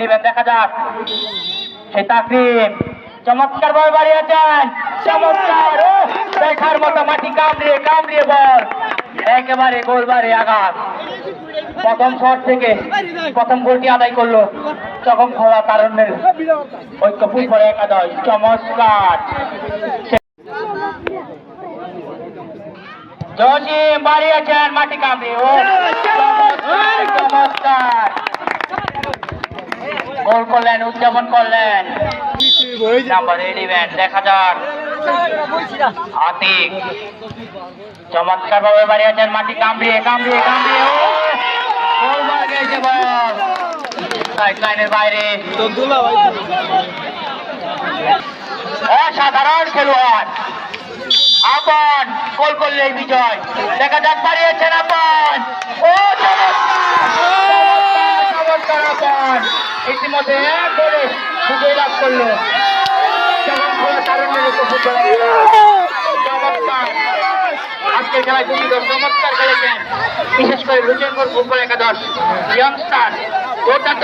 নেবেন? দেখা যাক। তাকরিম চমৎকার বল চমৎকার। দেখার মতো মাটি কামড়িয়ে কামড়িয়ে বল। একেবারে গোলবারে আঘাত। প্রথম শট থেকে প্রথম গোলটি আদায় করল তখন খাওয়া তারণ্যের ঐক্য ফুটবল একাদশ। চমৎকার। জসিম বাড়িয়েছেন, মাটি কামড়িয়ে। ও, চমৎকার। গোল করলেন, উদযাপন করলেন। দেখা যাক। আতিক চমৎকার ভাবে বাড়িয়েছেন মাটি, কামড়িয়ে কামড়িয়ে কামড়িয়ে। বাইরে। অসাধারণ খেলোয়াড়। আপন, গোল করলেই বিজয়। দেখা যাক, বাড়িয়েছেন আপন। ও চমৎকার, আপন। ইতিমধ্যে এক গোলে বিজয় লাভ করল। আজকের খেলায় দুটি দল চমৎকার খেলেছেন বিশেষ করে লুচেনপুর ফুটবল একাদশ ইয়ংস্টার দুর্দান্ত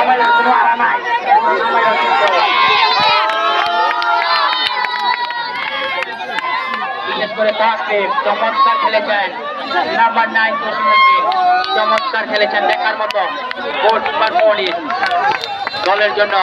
আমাদের কিন্তু বিশেষ করে তাহাকে চমৎকার খেলেছেন নাম্বার নাইন জসিমুদ্দি চমৎকার খেলেছেন দেখার মতো বোর্ড নাম্বার দলের জন্য